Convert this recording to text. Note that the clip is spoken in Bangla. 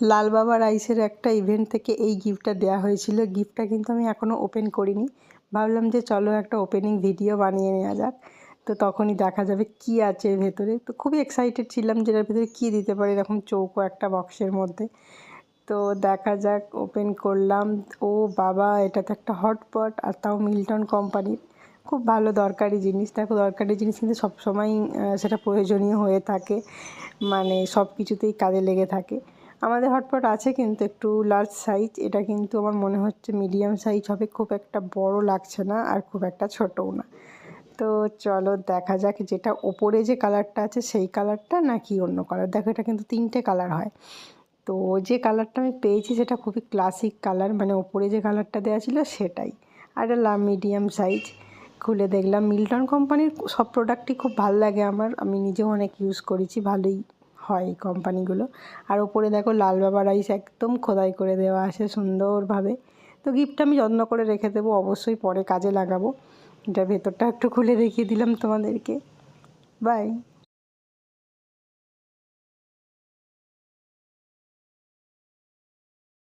লাল বাবা রাইসের একটা ইভেন্ট থেকে এই গিফটটা দেওয়া হয়েছিল। গিফটটা কিন্তু আমি এখনও ওপেন করিনি। ভাবলাম যে চলো একটা ওপেনিং ভিডিও বানিয়ে নেওয়া যাক। তো তখনই দেখা যাবে কি আছে ভেতরে। তো খুবই এক্সাইটেড ছিলাম যে এর ভেতরে কী দিতে পারে এরকম চৌকো একটা বক্সের মধ্যে। তো দেখা যাক ওপেন করলাম। ও বাবা, এটা তো একটা হটপট আর তাও মিল্টন কোম্পানির খুব ভালো দরকারি জিনিস। দেখো দরকারি জিনিস কিন্তু সবসময়ই সেটা প্রয়োজনীয় হয়ে থাকে। মানে সব কিছুতেই কাজে লেগে থাকে। আমাদের হটপট আছে কিন্তু একটু লার্জ সাইজ এটা কিন্তু আমার মনে হচ্ছে মিডিয়াম সাইজ হবে, খুব একটা বড় লাগছে না আর খুব একটা ছোটও না। তো চলো দেখা যাক যেটা ওপরে যে কালারটা আছে সেই কালারটা নাকি অন্য কালার দেখো এটা কিন্তু তিনটে কালার হয়। তো যে কালারটা আমি পেয়েছি সেটা খুবই ক্লাসিক কালার মানে ওপরে যে কালারটা দেওয়া ছিল সেটাই। আর এটা মিডিয়াম সাইজ খুলে দেখলাম। মিল্টন কোম্পানির সব প্রোডাক্টই খুব ভালো লাগে আমার। আমি নিজেও অনেক ইউজ করেছি, ভালোই হয় কোম্পানিগুলো। আর ওপরে দেখো লাল বাবা রাইস একদম খোদাই করে দেওয়া আছে সুন্দরভাবে। তো গিফটটা আমি যত্ন করে রেখে দেবো, অবশ্যই পরে কাজে লাগাবো। এটা ভেতরটা একটু খুলে দেখিয়ে দিলাম তোমাদেরকে। বাই